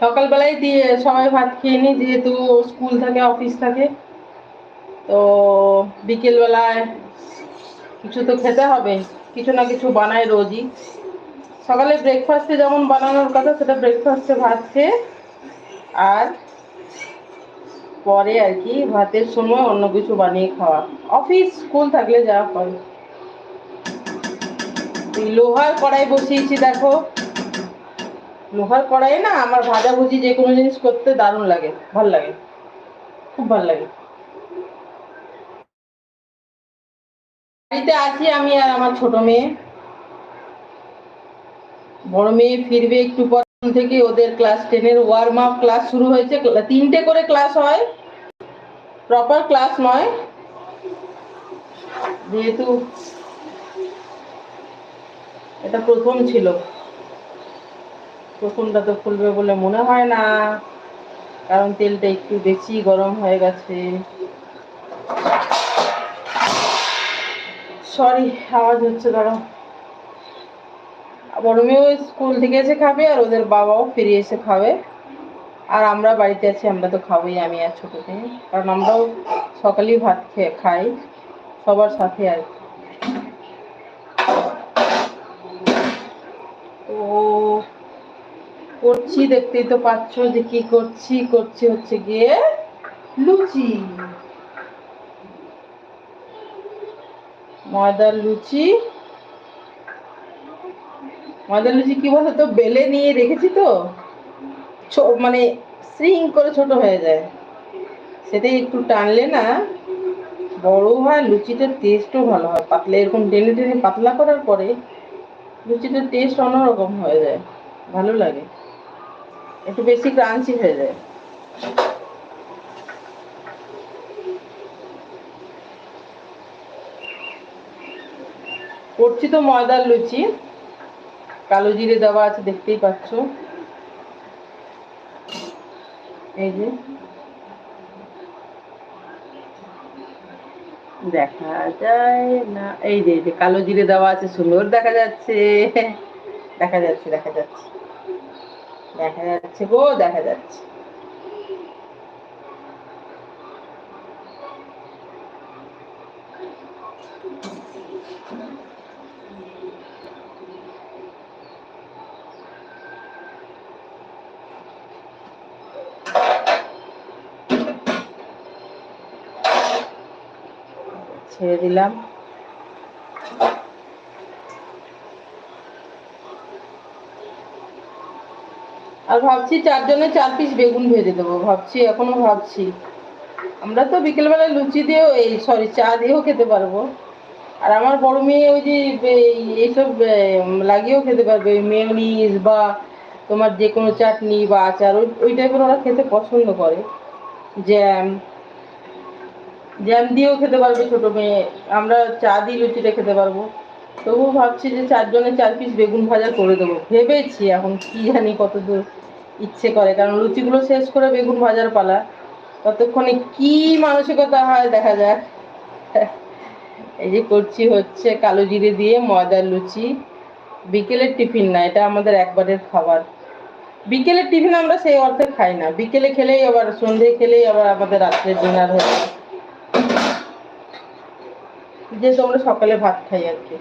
সকালবেলায় দিয়ে সবাই ভাত খেয়ে নিই, যেহেতু স্কুল থাকে, অফিস থাকে। তো বিকেলবেলায় কিছু তো খেতে হবে, কিছু না কিছু বানাই রোজই। সকালে ব্রেকফাস্টে যেমন বানানোর কথা, সেটা ব্রেকফাস্টে ভাত খেয়ে আর পরে আর কি, ভাতের সময় অন্য কিছু বানিয়ে খাওয়া। অফিস, স্কুল থাকলে যা হয়। লোহার কড়াই বসিয়েছি, দেখো। লোহার কড়াই না আমার ভাজাভুজি যে কোনো জিনিস করতে দারুণ লাগে, ভালো লাগে, খুব ভালো লাগে। বাড়িতে আছি আমি আর আমার ছোট মেয়ে। বড় মেয়ে ফিরবে একটু পর থেকে, ওদের ক্লাস টেনের ওয়ার্ম আপ ক্লাস শুরু হয়েছে। তিনটে করে ক্লাস হয় প্রপার ক্লাস নয়। যেহেতু এটা প্রথম ছিল। প্রথমটা তো খুলবে বলে মনে হয় না। কারণ তেলটা একটু বেশি গরম হয়ে গেছে। সরি আওয়াজ হচ্ছে ধরো বড় স্কুল থেকে এসে খাবে আর ওদের বাবাও ফিরে এসে খাবে। আর আমরা বাড়িতে আছি, আমরা তো খাবোই, আমি আর ছোটো মেয়ে কারণ আমরাও সকালেই ভাত খেয়ে খাই, সবার সাথে আর কি তো করছি, দেখতেই তো পাচ্ছ যে কি করছি। করছি হচ্ছে গিয়ে লুচি। ময়দার লুচি। ময়দার লুচি কি বলতো বেলে নিয়ে রেখেছি তো। মানে স্রিং করে ছোট হয়ে যায়। সেটাই একটু টানলে না বড় হয়, লুচিটার টেস্টও ভালো হয়। পাতলা এরকম টেনে টেনে পাতলা করার পরে লুচিটার টেস্ট অন্যরকম হয়ে যায়। ভালো লাগে। একটু বেশি ক্রাঞ্চি হয়ে যায়। করছি তো ময়দার লুচি। কালো জিরে দেওয়া আছে, দেখতেই পাচ্ছ। এই যে। দেখা যায় না। এই যে কালো জিরে দেওয়া আছে, সুন্দর দেখা যাচ্ছে। দেখা যাচ্ছে দেখা যাচ্ছে। দেখা যাচ্ছে গো দেখা যাচ্ছে। ছেড়ে দিলাম। আর ভাবছি চারজনে চার পিস বেগুন ভেজে দেবো। ভাবছি, এখনও ভাবছি। আমরা তো বিকেলবেলা লুচি দিয়েও এই সরি চা দিয়েও খেতে পারব। আর আমার বড় মেয়ে ওই যে এইসব লাগিয়েও খেতে পারবে। মেয়নিজ বা তোমার যে কোনো চাটনি বা আচার, ওই ওই টাইপের ওরা খেতে পছন্দ করে। জ্যাম জ্যাম দিয়েও খেতে পারবে ছোটো মেয়ে। আমরা চা দিয়ে লুচিটা খেতে পারব। তবুও ভাবছি যে চারজনে চার পিস বেগুন ভাজা করে দেবো। ভেবেছি এখন কি জানি কত দূর ইচ্ছে করে, কারণ লুচিগুলো শেষ করে বেগুন ভাজার পালা। ততক্ষণে কি মানসিকতা হয় দেখা যাক। এই যে করছি হচ্ছে কালো জিরে দিয়ে ময়দার লুচি। বিকেলের টিফিন না, এটা আমাদের একবারের খাবার। বিকেলের টিফিন আমরা সেই অর্থে খাই না। বিকেলে খেলেই আবার, সন্ধে খেলেই আবার আমাদের রাত্রের ডিনার হয়ে যেহেতু আমরা সকালে ভাত খাই আর কি।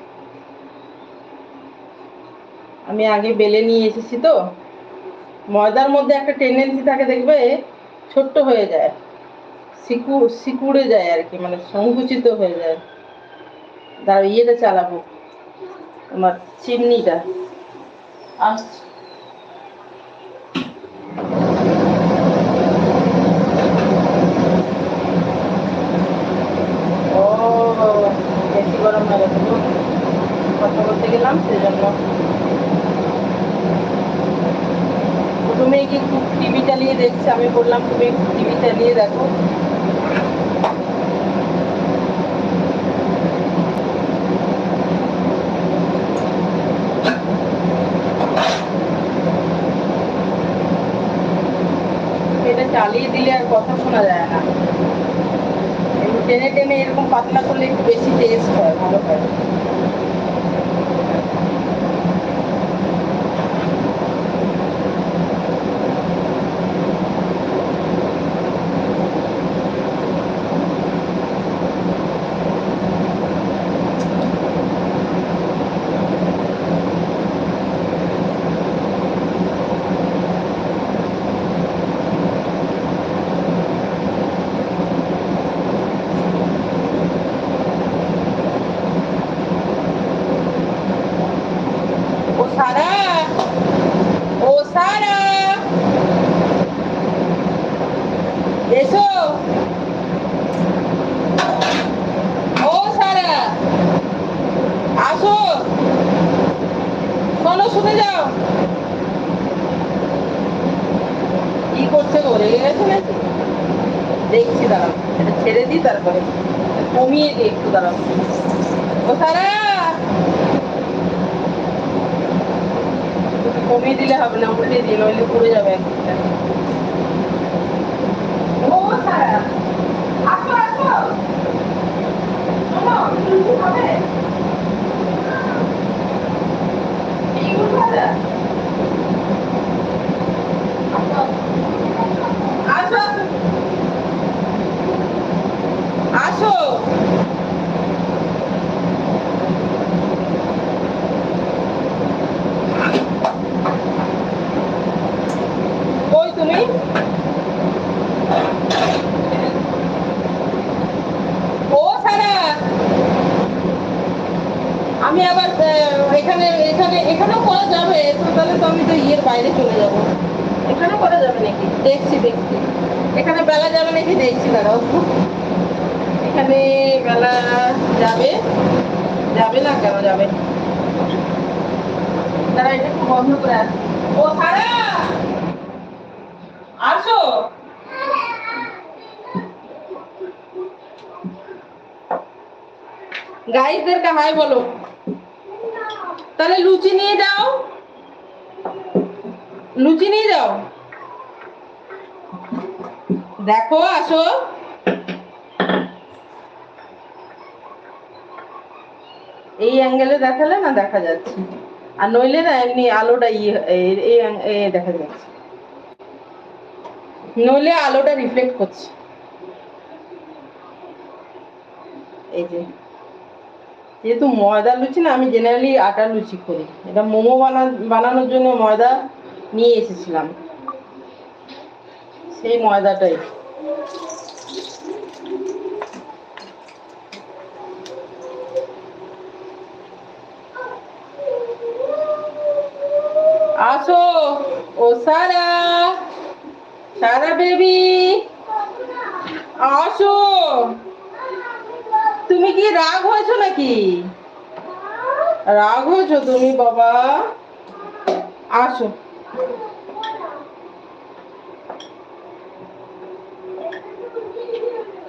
আমি আগে বেলে নিয়ে এসেছি তো। ময়দার মধ্যে একটা টেন্ডেন্সি থাকে, দেখবে ছোট্ট হয়ে যায় সিকু সিকুড়ে যায় আর কি মানে সংকুচিত হয়ে যায়। দাঁড়া ইয়েটা চালাবো, তোমার চিমনিটা। আসছে গরম হয়ে গেছে কথা বলতে গেলাম সেজন্য তুমি কি টিভি চালিয়ে দেখছে, আমি বললাম, তুমি টিভি চালিয়ে দেখো। এটা চালিয়ে দিলে আর কথা শোনা যায় না। একটু টেনে টেনে এরকম পাতলা করলে একটু বেশি টেস্ট হয়, ভালো হয়। এখানে এখানে এখানেও করা যাবে তো তাহলে তো আমি তো ইয়ের বাইরে চলে যাব। এখানেও করা যাবে নাকি? দেখছি দেখছি। এখানে বেলা যাবে নাকি দেখছি দাঁড়াও। এখানে বেলা যাবে যাবে না কেন যাবে? দাঁড়া এটা একটু বন্ধ করে আসি। ও সারা! আসো। গাইডদেরকে হাই বলো। তাহলে লুচি নিয়ে যাও। লুচি নিয়ে যাও। দেখো, আসো। এই অ্যাঙ্গেলে দেখালে না দেখা যাচ্ছে? আর নইলে না এমনি আলোটা ইয়ে দেখা যাচ্ছে। নইলে আলোটা রিফ্লেক্ট করছে। এই যে। যেহেতু ময়দা লুচি না, আমি জেনারেলি আটা লুচি করি। এটা মোমো বানা, বানানোর জন্য ময়দা নিয়ে এসেছিলাম। সেই ময়দাটাই। আসো, ও সারা। সারা বেবি। আসো। তুমি কি রাগ হয়েছো নাকি? রাগ হয়েছো তুমি, বাবা। আসো।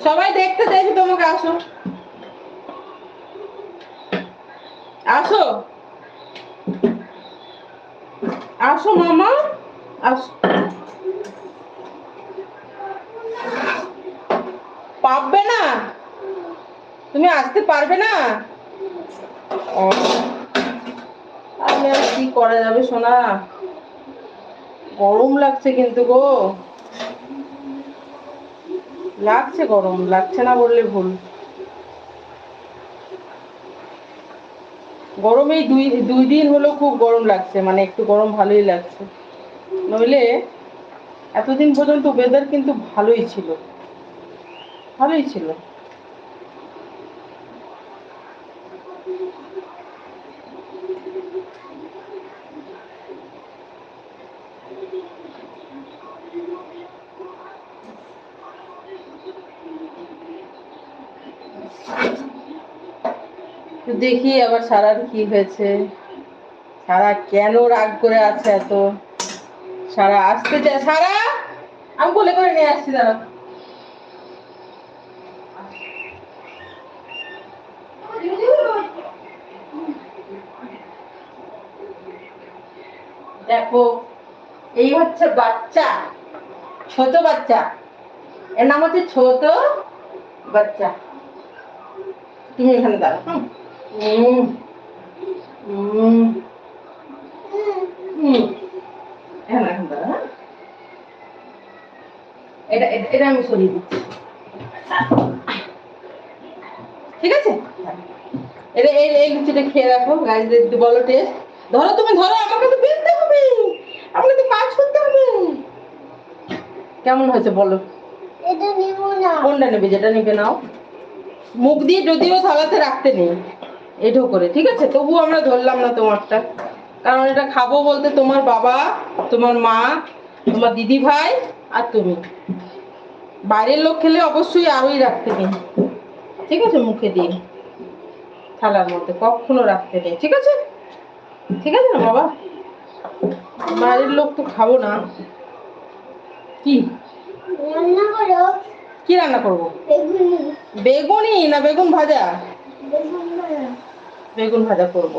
সবাই দেখতে চাইছি তোমাকে, আসো। আসো। আসো, মামা। আসো। পারবে না? তুমি আসতে পারবে না? আর কি করা যাবে সোনা? গরম লাগছে কিন্তু গো। লাগছে গরম, লাগছে না বললে ভুল। গরম এই দুই দুই দিন হলো খুব গরম লাগছে মানে একটু গরম ভালোই লাগছে। নইলে এতদিন পর্যন্ত ওয়েদার কিন্তু ভালোই ছিল। ভালোই ছিল। তো দেখি আবার সারার কি হয়েছে। সারা কেন রাগ করে আছে এত? সারা আসতে চায়। সারা, আমি বলে করে নিয়ে আসছি, দাঁড়া। দেখো, এই হচ্ছে বাচ্চা, ছোট বাচ্চা। এর নাম হচ্ছে ছোট বাচ্চা। তুমি এখানে দাঁড়াও, হুম। দাঁড়াও হ্যাঁ? এটা আমি সরিয়ে দিচ্ছি। ঠিক আছে? এটা এই এই লুচিটা খেয়ে রাখো বলো টেস্ট ধরো তুমি ধরো আমাকে তো বেলতে হবে। আমাকে তো কাজ করতে হবে। কেমন হয়েছে বলো? এটা নিব না। কোনটা নেবে? যেটা নেবে নাও। মুখ দিয়ে যদিও থালাতে রাখতে নেই। এঠো করে ঠিক আছে? তবু আমরা ধরলাম না তোমারটা। কারণ এটা খাব বলতে তোমার বাবা তোমার মা তোমার দিদি ভাই আর তুমি। বাইরের লোক খেলে অবশ্যই আরোই রাখতে নেই। ঠিক আছে? মুখে দিয়ে থালার মধ্যে কখনো রাখতে নেই। ঠিক আছে? ঠিক আছে না বাবা? বাইরের লোক তো খাব না। কি? রান্না করো। কি রান্না করব? বেগুনি। বেগুনি না বেগুন ভাজা? বেগুন ভাজা। করব।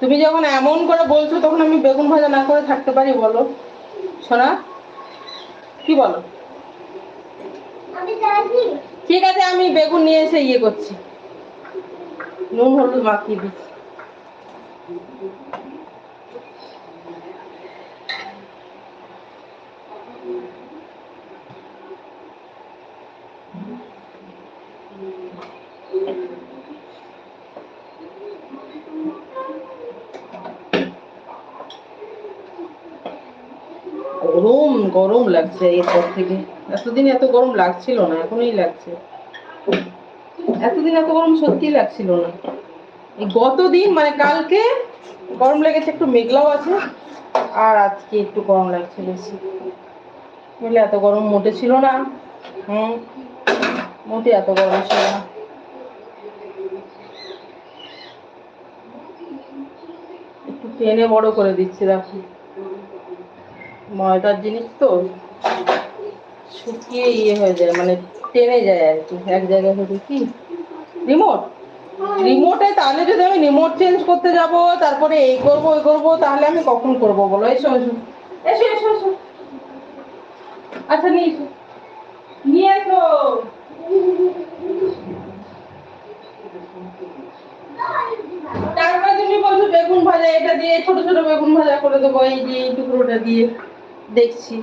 তুমি যখন এমন করে বলছো তখন আমি বেগুন ভাজা না করে থাকতে পারি বলো। সোনা কি বলো? ঠিক আছে আমি বেগুন নিয়ে এসে ইয়ে করছি। নুন হলুদ মাখিয়ে দিচ্ছি। গরম লাগছে এরপর থেকে। এতদিন এত গরম লাগছিল না, এখনই লাগছে। এতদিন এত গরম সত্যি লাগছিল না। এই গতদিন মানে কালকে, গরম লেগেছে, একটু মেঘলাও আছে, আর আজকে একটু গরম লাগছে বেশি। বুঝলে, এত গরম মোটে ছিল না। হুম, মোটে এত গরম ছিল না। একটু টেনে বড় করে দিচ্ছি, দেখো। ময়দার জিনিস তো শুকিয়ে ইয়ে হয়ে যায় মানে টেনে যায় আর কি। এক জায়গায় হলে কি? রিমোট রিমোটে তাহলে যদি আমি রিমোট চেঞ্জ করতে যাব, তারপরে এই করব, ওই করব, তাহলে আমি কখন করব বলো? এসো এসো। এসো এসো এসো। আচ্ছা নিয়ে এসো। নিয়ে এসো। তারপরে তুমি বলছো বেগুন ভাজা, এটা দিয়ে ছোট ছোট বেগুন ভাজা করে দেবো, এই যে এই টুকরোটা দিয়ে। দেখছি।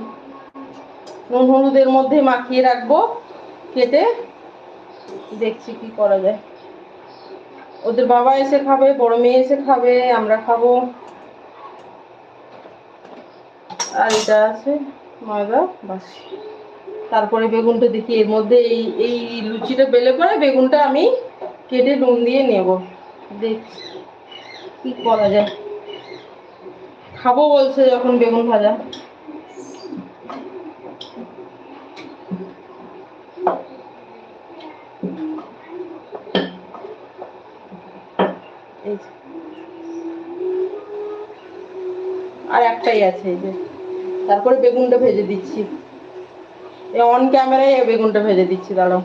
নুন হলুদের মধ্যে মাখিয়ে রাখব, কেটে দেখছি কি করা যায়। ওদের বাবা এসে খাবে, বড় মেয়ে এসে খাবে, আমরা খাব। আর এটা আছে ময়দা, বাস। তারপরে বেগুনটা দেখি, এর মধ্যে এই এই লুচিটা বেলে পরে বেগুনটা আমি কেটে নুন দিয়ে নেব। দেখছি কি করা যায়। খাব বলছে যখন বেগুন ভাজা এই যে। আর আছে এই যে। তারপরে বেগুনটা ভেজে দিচ্ছি। অন ক্যামেরায় বেগুনটা ভেজে দিচ্ছি, দাঁড়াও।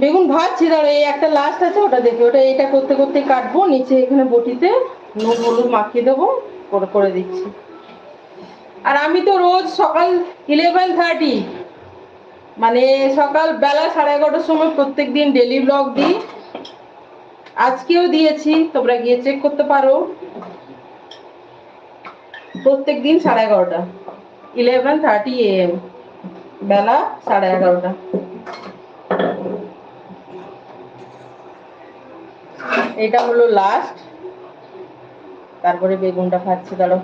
বেগুনি ভাজছি, দাঁড়াও, এই একটা লাস্ট আছে, ওটা দেখি, ওটা এটা করতে করতে কাটবো, নিচে এখানে বটিতে নুন হলুদ মাখিয়ে দেবো, করে করে দিচ্ছি। আর আমি তো রোজ সকাল ইলেভেন থার্টি মানে সকাল বেলা সাড়ে এগারোটার সময় প্রত্যেক দিন ডেলি ব্লগ দিই। আজকেও দিয়েছি, তোমরা গিয়ে চেক করতে পারো। প্রত্যেক দিন সাড়ে এগারোটা। ইলেভেন থার্টি এম বেলা সাড়ে এগারোটা। এটা হলো লাস্ট তারপরে বেগুনটা খাচ্ছি দাঁড়ো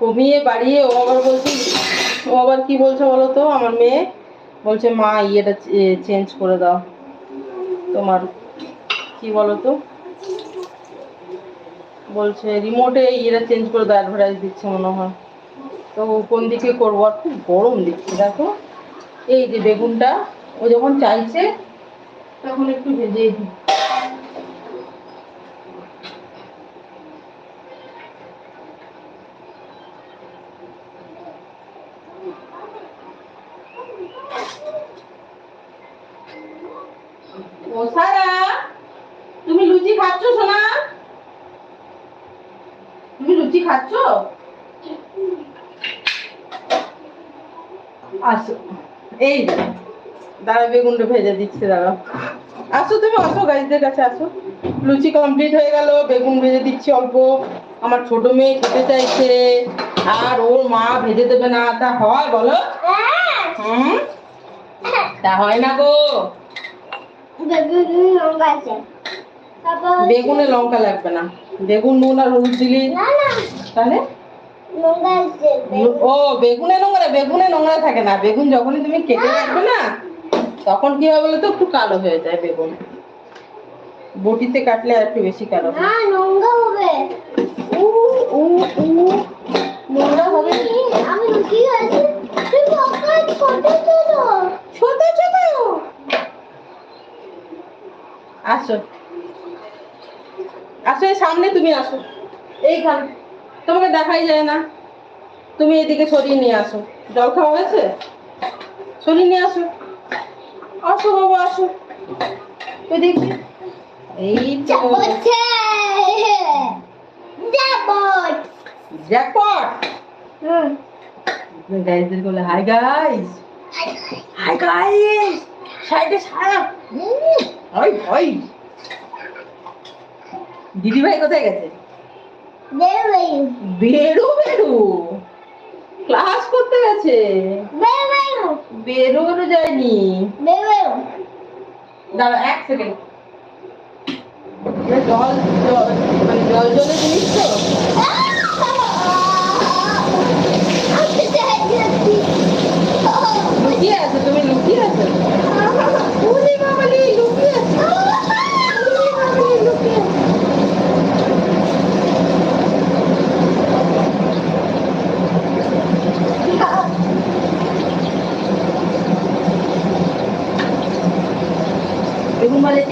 কমিয়ে বাড়িয়ে ও আবার বলছি, ও আবার কি বলছে বলো তো? আমার মেয়ে বলছে, মা, ইয়েটা চেঞ্জ করে দাও। তোমার কি বলো তো? বলছে রিমোটে ইয়েটা চেঞ্জ করে দাও অ্যাডভার্টাইজ দিচ্ছে মনে হয়। তো কোন দিকে করব? আর খুব গরম দিচ্ছে, দেখো। এই যে বেগুনটা, ও যখন চাইছে, তখন একটু ভেজে দিই ও সারা তুমি লুচি খাচ্ছ সোনা তুমি লুচি খাচ্ছ আসো। এই দাঁড়া বেগুনটা ভেজে দিচ্ছি দাঁড়াও। আসো তুমি আসো গাইজদের কাছে আসো। লুচি কমপ্লিট হয়ে গেল বেগুন ভেজে দিচ্ছি অল্প। আমার ছোট মেয়ে খেতে চাইছে আর ওর মা ভেজে দেবে না তা হয় বলো? হুম? তা হয় না গো। বেগুনি লঙ্কা লাগবে না। বেগুন নুন আর হলুদ দিলি তাহলে? ও বেগুনে নোংরা বেগুনে নোংরা থাকে না। বেগুন যখনই তুমি কেটে রাখবে না তখন কি হবে বলো তো একটু কালো হয়ে যায় বেগুন। বটিতে কাটলে আর একটু বেশি কালো হয়। হবে। উ উ উ নোংরা হবে আমি লুকিয়ে আছি ছোট ছোট। আসো। আসো এই সামনে তুমি আসো। এইখানে তোমাকে দেখাই যায় না। তুমি এদিকে সরিয়ে নিয়ে আসো। জল খাওয়া হয়েছে? সরিয়ে নিয়ে আসো। আসো বাবা আসো। এদিকে এই তো যাবছে যাবট জ্যাকপট! গাইজদের বলে হাই গাইজ হাই গাইজ সাইডে সারা! হাই হাই দিদি ভাই কোথায় গেছে? বেরো। বেরো ক্লাস করতে গেছে? বেরোনো যায়নি। দাঁড়া এক সেকেন্ড জল জল মানে জল জলে জিনিস তো লুকিয়ে আছে তুমি লুকিয়ে আছো উনি বাবালি লুকিয়ে আছে উনি বাবালি লুকিয়ে আছে বেগুন ভাজা কে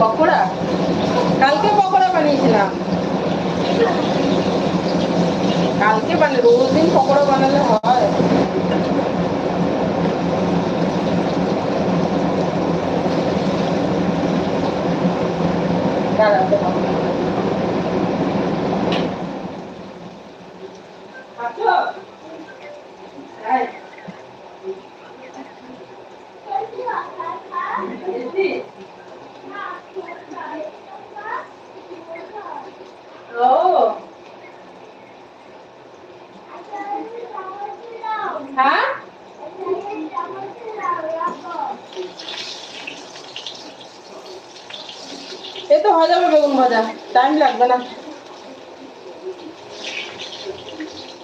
পকোড়া? কালকে পকোড়া বানিয়েছিলাম। কালকে বানিয়ে রোজ দিন পকোড়া বানালে হয়। দাঁড়াতে হবে। আছো? এই, এসেছি? ও হ্যাঁ এ তো হয়ে যাবে বেগুন ভাজা। টাইম লাগবে না।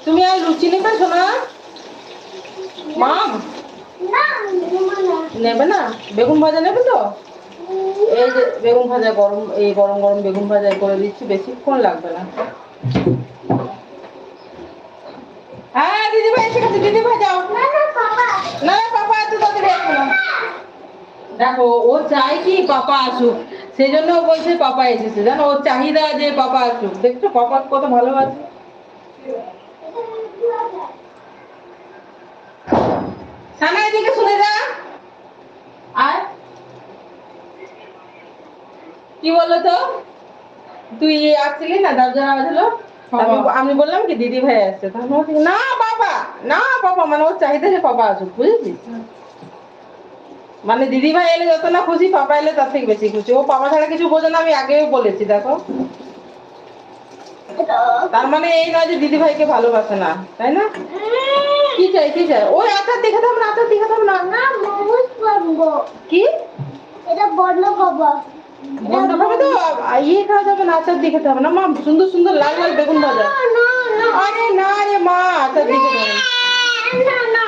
তুমি আর লুচি নেবে শোনা মাম? নেবে না? বেগুন ভাজা নেবে তো? এই যে বেগুন ভাজা গরম এই গরম গরম বেগুন ভাজা করে দিচ্ছি বেশিক্ষণ লাগবে না। হ্যাঁ দিদি ভাই এসে গেছে দিদি ভাই যাও। না পাপা। এত তাড়াতাড়ি আসবে না। দেখো ও চাই কি পাপা আসুক। সেই জন্য ও বলছে পাপা এসেছে। জানো ওর চাহিদা যে পাপা আসুক দেখছ পাপা কত ভালোবাসে। সামনে এদিকে শুনে যা। আর? কি বলল তো? তুই আসছিলি না দরজা আওয়াজ হলো? আমি- বললাম কি দিদি ভাই আসছে। না বাবা না বাবা মানে ওর চাহিদা যে বাবা আসুক বুঝেছিস? মানে দিদি ভাই এলে যত না খুশি পাপা এলে তার থেকে বেশি খুশি। ও পাপা ছাড়া কিছু বোঝে না আমি আগেও বলেছি দেখো। তার মানে এই নয় যে দিদি ভাইকে ভালোবাসে না তাই না? কি চাই কি চাই? ওই আচার দেখে থাম না আচার দেখে থাম না। না মোমোস বানবো। কি? এটা বন্ধ তো? ইয়ে খাওয়া যাবে না আচার দেখে না মা। সুন্দর সুন্দর লাল লাল বেগুন ভাজা। না না না। আরে না রে মা আচার দেখে না না।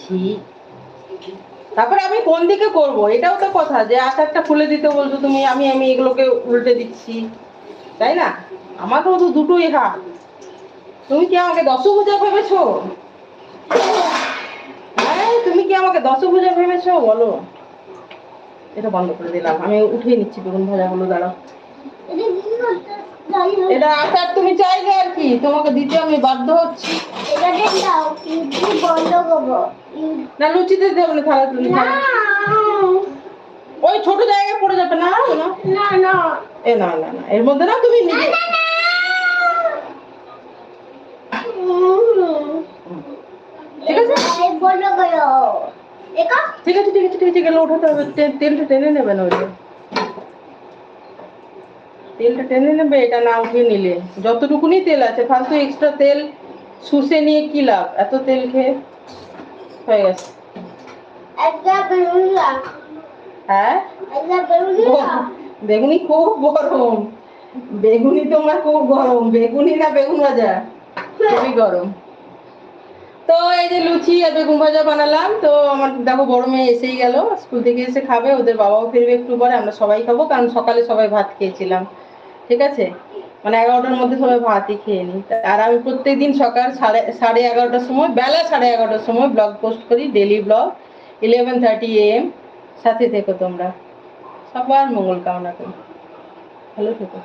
ছি। তারপরে আমি কোন দিকে করব? এটাও তো কথা যে আচারটা খুলে দিতে বলছো তুমি, আমি আমি এগুলোকে উল্টে দিচ্ছি। তাই না? আমার তো দুটোই হাত। তুমি কি আমাকে দশভুজা ভেবেছো? হ্যাঁ তুমি কি আমাকে দশভুজা ভেবেছো? বলো। এটা বন্ধ করে দিলাম। আমি উঠিয়ে নিচ্ছি বেগুন ভাজাগুলো, দাঁড়াও। এটা আচার তুমি চাইলে আর কি। তোমাকে দিতে আমি বাধ্য হচ্ছি। এটা দাও? বন্ধ করব? না লুচিতে দেবো না থালা না। ওই ছোট জায়গায় পড়ে যাবে না? না না। এ না না না। এর মধ্যে না তুমি নিজে ঠিক আছে? ঠিক আছে ঠিক আছে ঠিক আছে গেলে ওঠাতে হবে। তেলটা টেনে নেবেন ওই। তেলটা টেনে নেবে এটা না উঠিয়ে নিলে। যতটুকুনি তেল আছে ফালতু এক্সট্রা তেল শুষে নিয়ে কি লাভ? এত তেল খেয়ে। হয়ে? গেছে হ্যাঁ বেগুনি খুব গরম। বেগুনি তোমার খুব গরম। বেগুনি না বেগুন ভাজা? খুবই গরম। তো এই যে লুচি আর বেগুন ভাজা বানালাম তো আমার দেখো বড় মেয়ে এসেই গেল স্কুল থেকে এসে খাবে ওদের বাবাও ফিরবে একটু পরে আমরা সবাই খাব কারণ সকালে সবাই ভাত খেয়েছিলাম। ঠিক আছে? মানে এগারোটার মধ্যে সবাই ভাতই খেয়ে নিই। আর আমি প্রত্যেকদিন সকাল সাড়ে সাড়ে এগারোটার সময়, বেলা সাড়ে এগারোটার সময় ব্লগ পোস্ট করি daily blog eleven thirty AM সাথে থেকো তোমরা। সবার মঙ্গল কামনা করি। ভালো থেকো।